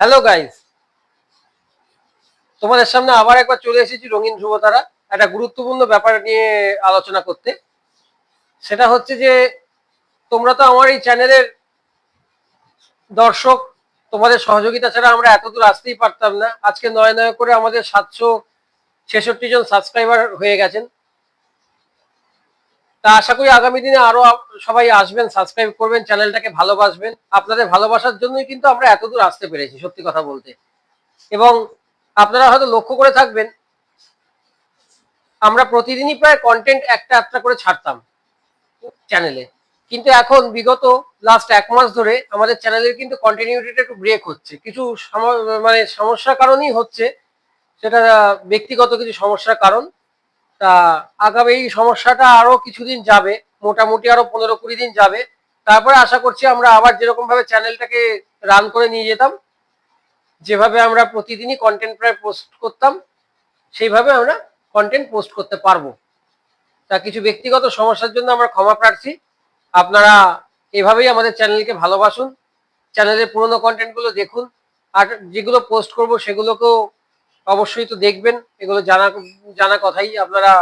Hello guys তোমাদের সামনে আবার একবার চলে এসেছি রঙিন ধ্রুবতারা। একটা গুরুত্বপূর্ণ ব্যাপার নিয়ে আলোচনা করতে। সেটা হচ্ছে যে, তোমরা তো আমার এই চ্যানেলের দর্শক, তোমাদের সহযোগিতা ছাড়া আমরা এতদূর আসতেই পারতাম না। আজকে নয় নয় করে আমাদের সাতশো ছেষট্টি জন সাবস্ক্রাইবার হয়ে গেছেন। তা আশা করি আগামী দিনে আরও সবাই আসবেন সাবস্ক্রাইব করবেন, চ্যানেলটাকে ভালোবাসবেন। আপনাদের ভালোবাসার জন্যই কিন্তু আমরা এতদূর আসতে পেরেছি, সত্যি কথা বলতে। এবং আপনারা হয়তো লক্ষ্য করে থাকবেন, আমরা প্রতিদিনই প্রায় কন্টেন্ট একটা একটা করে ছাড়তাম চ্যানেলে কিন্তু এখন বিগত লাস্ট এক মাস ধরে আমাদের চ্যানেলের কিন্তু কন্টিনিউটিটা একটু ব্রেক হচ্ছে। কিছু মানে সমস্যার কারণেই হচ্ছে, সেটা ব্যক্তিগত কিছু সমস্যার কারণ। তা আগামী এই সমস্যাটা আরও কিছুদিন যাবে, মোটামুটি আরও পনেরো কুড়ি দিন যাবে। তারপরে আশা করছি আমরা আবার যেরকম ভাবে চ্যানেলটাকে রান করে নিয়ে যেতাম, যেভাবে আমরা প্রতিদিনই কন্টেন্ট প্রায় পোস্ট করতাম, সেইভাবে আমরা কন্টেন্ট পোস্ট করতে পারব। তা কিছু ব্যক্তিগত সমস্যার জন্য আমরা ক্ষমা প্রার্থী। আপনারা এভাবেই আমাদের চ্যানেলকে ভালোবাসুন, চ্যানেলের পুরনো কন্টেন্টগুলো দেখুন, আর যেগুলো পোস্ট করব সেগুলোকেও অবশ্যই তো দেখবেন, এগুলো জানা জানা কথাই। আপনারা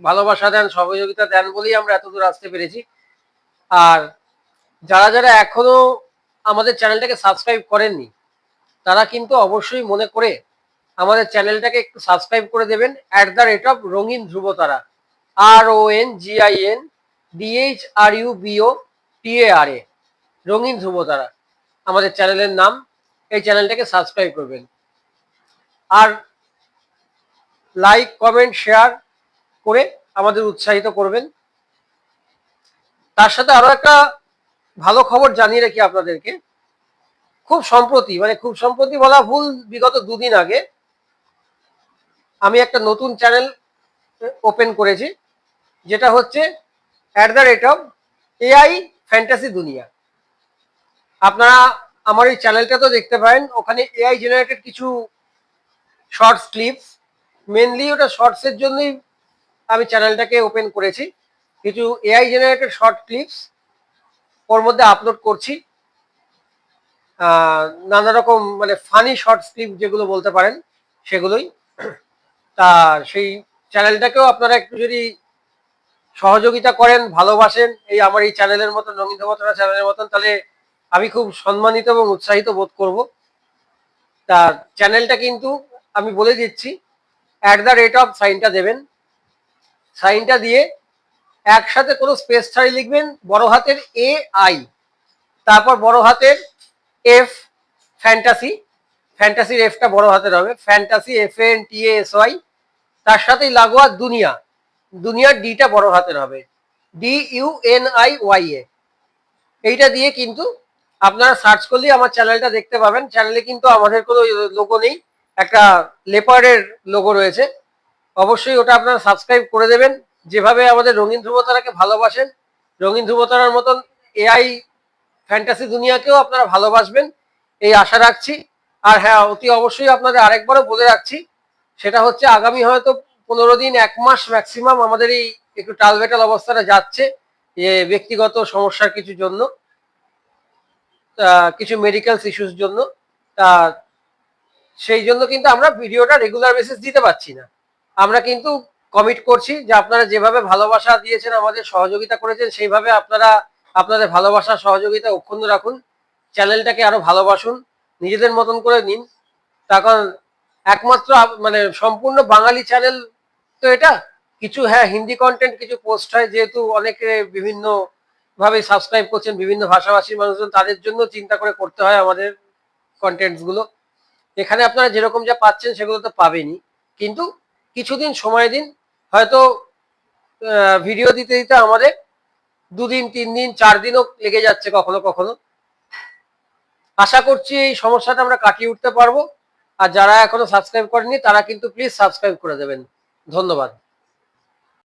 ভালোবাসা দেন, সহযোগিতা দেন বলেই আমরা এতদূর আসতে পেরেছি। আর যারা যারা এখনও আমাদের চ্যানেলটাকে সাবস্ক্রাইব করেননি, তারা কিন্তু অবশ্যই মনে করে আমাদের চ্যানেলটাকে একটু সাবস্ক্রাইব করে দেবেন। অ্যাট দ্য রেট অফ রঙিন ধ্রুবতারা। R O N G I N D H R U B O T A R A রঙিন ধ্রুবতারা। আমাদের চ্যানেলের নাম, এই চ্যানেলটাকে সাবস্ক্রাইব করবেন। আর লাইক কমেন্ট শেয়ার করে আমাদের উৎসাহিত করবেন। তার সাথে আরও একটা ভালো খবর জানিয়ে রাখি আপনাদেরকে। খুব সম্প্রতি মানে খুব সম্প্রতি বলা ভুল বিগত দুদিন আগে আমি একটা নতুন চ্যানেল ওপেন করেছি, যেটা হচ্ছে at the rate of AI fantasy দুনিয়া। আপনারা আমার এই চ্যানেলটা তো দেখতে পারেন, ওখানে এআই জেনারেটেড কিছু শর্টস ক্লিপস মেনলি ওটা শর্টসের জন্যই আমি চ্যানেলটাকে ওপেন করেছি। কিছু এআই জেনারেটেড শর্ট ক্লিপস ওর মধ্যে আপলোড করছি। নানা রকম মানে ফানি শর্ট ক্লিপ যেগুলো বলতে পারেন, সেগুলোই। তা সেই চ্যানেলটাকেও আপনারা একটু যদি সহযোগিতা করেন, ভালোবাসেন, এই আমার এই চ্যানেলের মতন, রঙিন দেবতারা চ্যানেলের মতন, তাহলে আমি খুব সম্মানিত এবং উৎসাহিত বোধ করব। তা চ্যানেলটা কিন্তু আমি বলে দিচ্ছি অ্যাট দ্য রেট অফ সাইনটা দেবেন। সাইনটা দিয়ে একসাথে কোনো স্পেস ছাড়ি লিখবেন, বড় হাতের এ আই তারপর বড় হাতের এফ ফ্যান্টাসি ফ্যান্টাসির এফটা বড় হাতের হবে fantasy F N T S Y তার সাথেই লাগোয়া দুনিয়া, দুনিয়ার ডিটা বড় হাতের হবে D U N I Y A এইটা দিয়ে কিন্তু আপনারা সার্চ করলেই আমার চ্যানেলটা দেখতে পাবেন। চ্যানেলে কিন্তু আমাদের কোনো লোগো নেই। একটা লেপারের লোগো রয়েছে। অবশ্যই ওটা আপনারা সাবস্ক্রাইব করে দেবেন। যেভাবে আমাদের রঙিন ধ্রুবতারাকে ভালোবাসেন, রঙিন ধ্রুবতারার মতন এআই ফ্যান্টাসি দুনিয়াকেও আপনারা ভালোবাসবেন, এই আশা রাখছি। আর হ্যাঁ অতি অবশ্যই আপনাদের আরেকবারও বলে রাখছি, সেটা হচ্ছে আগামী হয়তো পনেরো দিন, এক মাস ম্যাক্সিমাম আমাদের এই একটু টালবেটাল অবস্থাটা যাচ্ছে যে ব্যক্তিগত সমস্যার কিছু জন্য কিছু মেডিকেল ইস্যুস জন্য। তা সেই জন্য কিন্তু আমরা ভিডিওটা রেগুলার বেসিস দিতে পারছি না। আমরা কিন্তু কমিট করছি যে আপনারা যেভাবে ভালোবাসা দিয়েছেন, আমাদের সহযোগিতা করেছেন, সেইভাবে আপনারা আপনাদের ভালোবাসা, সহযোগিতা অক্ষুণ্ণ রাখুন। চ্যানেলটাকে আরও ভালোবাসুন, নিজেদের মতন করে নিন। কারণ একমাত্র মানে সম্পূর্ণ বাঙালি চ্যানেল তো এটা। কিছু হ্যাঁ হিন্দি কন্টেন্ট কিছু পোস্ট হয়, যেহেতু অনেকে বিভিন্ন ভাবে সাবস্ক্রাইব করছেন, বিভিন্ন ভাষাভাষীর মানুষজন, তাদের জন্য চিন্তা করে করতে হয় আমাদের কন্টেন্টসগুলো। এখানে আপনারা যেরকম যা পাচ্ছেন সেগুলো তো পাবেনই। কিন্তু কিছুদিন সময় দিন, হয়তো ভিডিও দিতে দিতে আমাদের দুদিন তিন দিন চার দিনও লেগে যাচ্ছে কখনো কখনো। আশা করছি এই সমস্যাটা আমরা কাটিয়ে উঠতে পারব। আর যারা এখনও সাবস্ক্রাইব করেনি তারা কিন্তু প্লিজ সাবস্ক্রাইব করে দেবেন। ধন্যবাদ।